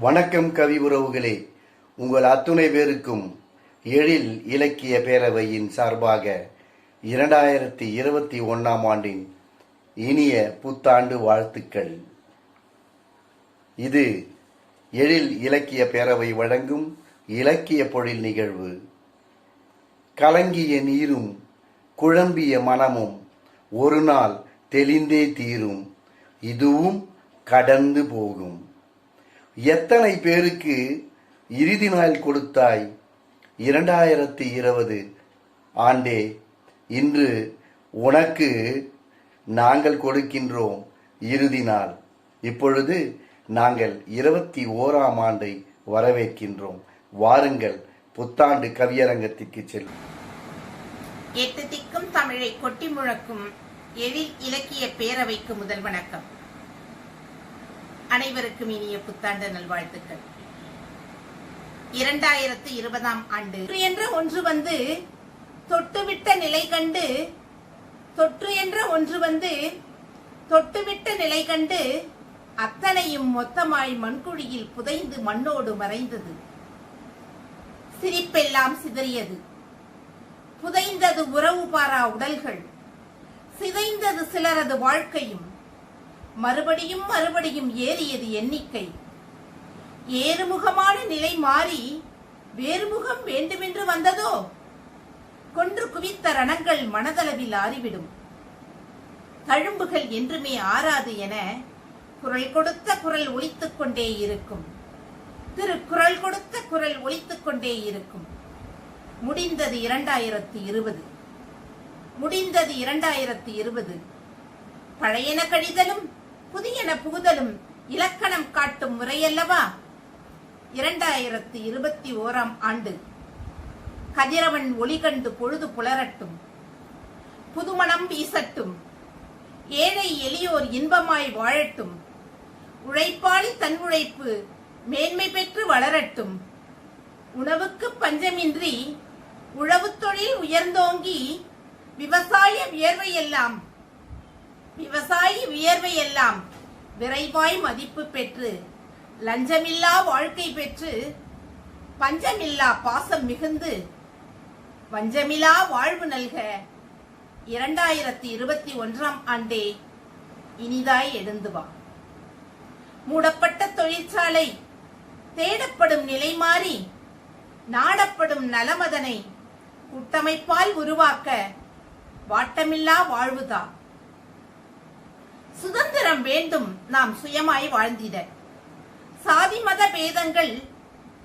வணக்கம் கவி உறவுகளே உங்கள் அத்துணை பேருக்கும் எழில் இலக்கிய பேரவையின் சார்பாக இரண்டாயிரத்தி இருபத்தி ஒன்றாம் ஆண்டின் இனிய புத்தாண்டு வாழ்த்துக்கள். இது எழில் இலக்கிய பேரவை வழங்கும் இலக்கிய பொழில் நிகழ்வு. கலங்கிய நீரும் குழம்பிய மனமும் ஒரு நாள் தெளிந்தே தீரும். இதுவும் கடந்து போகும். எத்தனை பேருக்கு இறுதி நாள் கொடுத்தாய்? இரண்டாயிரத்தி இருபது ஆண்டே இன்று உனக்கு நாங்கள் கொடுக்கின்றோம் இறுதி நாள். இப்பொழுது நாங்கள் இருபத்தி ஓராம் ஆண்டை வரவேற்கின்றோம். வாருங்கள் புத்தாண்டு கவியரங்கத்திற்கு செல்லும் எட்டு திக்கும் தமிழை கொட்டி முழக்கும் எழில் இலக்கிய பேரவைக்கு முதல் வணக்கம். அனைவருக்கும் இனிய புத்தாண்டு நல்வாழ்த்துக்கள். இரண்டாயிரத்து இருபதாம் ஆண்டு என்ற ஒன்று வந்து தொட்டுவிட்ட நிலை கண்டு தொற்று என்ற ஒன்று வந்து தொட்டுவிட்ட நிலை கண்டு அத்தனையும் மொத்தமாய் மண்குழியில் புதைந்து மண்ணோடு மறைந்தது. சிரிப்பெல்லாம் சிதறியது. புதைந்தது உறவு பாரா உடல்கள். சிதைந்தது சிலரது வாழ்க்கையும். மறுபடியும் மறுபடியும் ஏறியது எண்ணிக்கை. ஏறுமுகமான நிலை மாறி வேறுமுகம் வேண்டுமென்று வந்ததோ? கொன்று குவித்த ரணங்கள் மனதளவில் ஆறிவிடும். தழும்புகள் என்றுமே ஆறாது என குரல் கொடுத்த குரல் ஒலித்துக் கொண்டே இருக்கும். திரு குரல் கொடுத்த குரல் ஒலித்துக் கொண்டே இருக்கும். முடிந்தது இரண்டாயிரத்தி இருபது. முடிந்தது இரண்டாயிரத்தி இருபது. பழையன கழிதலும் புதியன புகுதலும் இலக்கணம் காட்டும் முறையல்லவா? இரண்டாயிரத்தி இருபத்தி ஓராம் ஆண்டு. கதிரவன் ஒளி கண்டு பொழுது புலரட்டும். புதுமணம் வீசட்டும். ஏழை எளியோர் இன்பமாய் வாழட்டும். உழைப்பாளி தன் உழைப்பு மேன்மை பெற்று வளரட்டும். உணவுக்கு பஞ்சமின்றி உழவுத் தொழில் உயர்ந்தோங்கி விவசாய வியர்வையெல்லாம் விவசாயி வியர்வை எல்லாம் விரைவாய் மதிப்பு பெற்று லஞ்சமில்லா வாழ்க்கை பெற்று பஞ்சமில்லா பாசம் மிகுந்து வஞ்சமிலா வாழ்வு நல்க இரண்டாயிரத்தி இருபத்தி ஒன்றாம் ஆண்டே இனிதாய் எழுந்து வா. மூடப்பட்ட தொழிற்சாலை தேடப்படும் நிலை மாறி நாடப்படும் நலமதனை கூட்டமைப்பால் உருவாக்க வாட்டமில்லா வாழ்வுதா. சுதந்திரம் வேண்டும். நாம் சுயமாய் வாழ்ந்திட. சாதி மத பேதங்கள்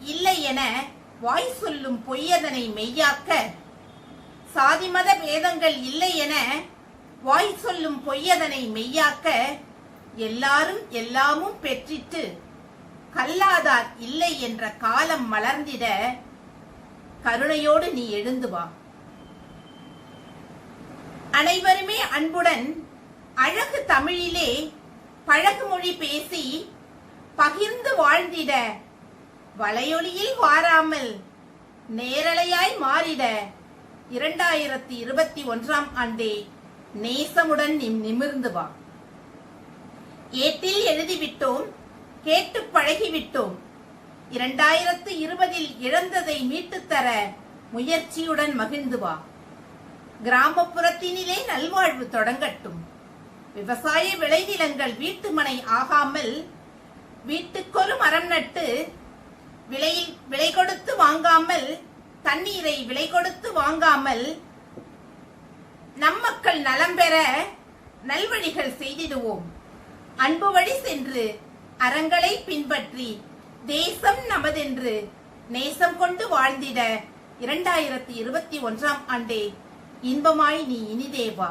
இல்லை என வாய் சொல்லும் பொய்யதனை மெய்யாக்க. சாதி மத பேதங்கள் இல்லை என வாய் சொல்லும் பொய்யதனை மெய்யாக்க எல்லாரும் எல்லாமும் பெற்றிட்டு கல்லாதார் இல்லை என்ற காலம் மலர்ந்திட கருணையோடு நீ எழுந்து வா. அனைவருமே அன்புடன் அழகு தமிழிலே பழகுமொழி பேசி பகிர்ந்து வாழ்ந்திட. வலையொலியில் வாராமல் நேரலையாய் மாறிட. இரண்டாயிரத்தி இருபத்தி ஒன்றாம் ஆண்டே நேசமுடன் நிம் நிமிர்ந்து வா. ஏட்டில் எழுதிவிட்டோம் கேட்டு பழகிவிட்டோம். இரண்டாயிரத்து இருபதில் இழந்ததை மீட்டுத் தர முயற்சியுடன் மகிழ்ந்து வா. கிராமப்புறத்தினிலே நல்வாழ்வு தொடங்கட்டும். விவசாய விளைநிலங்கள் வீட்டுமனை ஆகாமல் வீட்டுக்கொரு மரம் நட்டு விலையில் விலை கொடுத்து வாங்காமல் தண்ணீரை விலை கொடுத்து வாங்காமல் நம் மக்கள் நலம் பெற நல்வழிகள் செய்திடுவோம். அன்பு வழி சென்று அறங்களை பின்பற்றி தேசம் நமதென்று நேசம் கொண்டு வாழ்ந்திட இரண்டாயிரத்தி இருபத்தி ஒன்றாம் ஆண்டே. இன்பமாய் நீ இனிதேவா.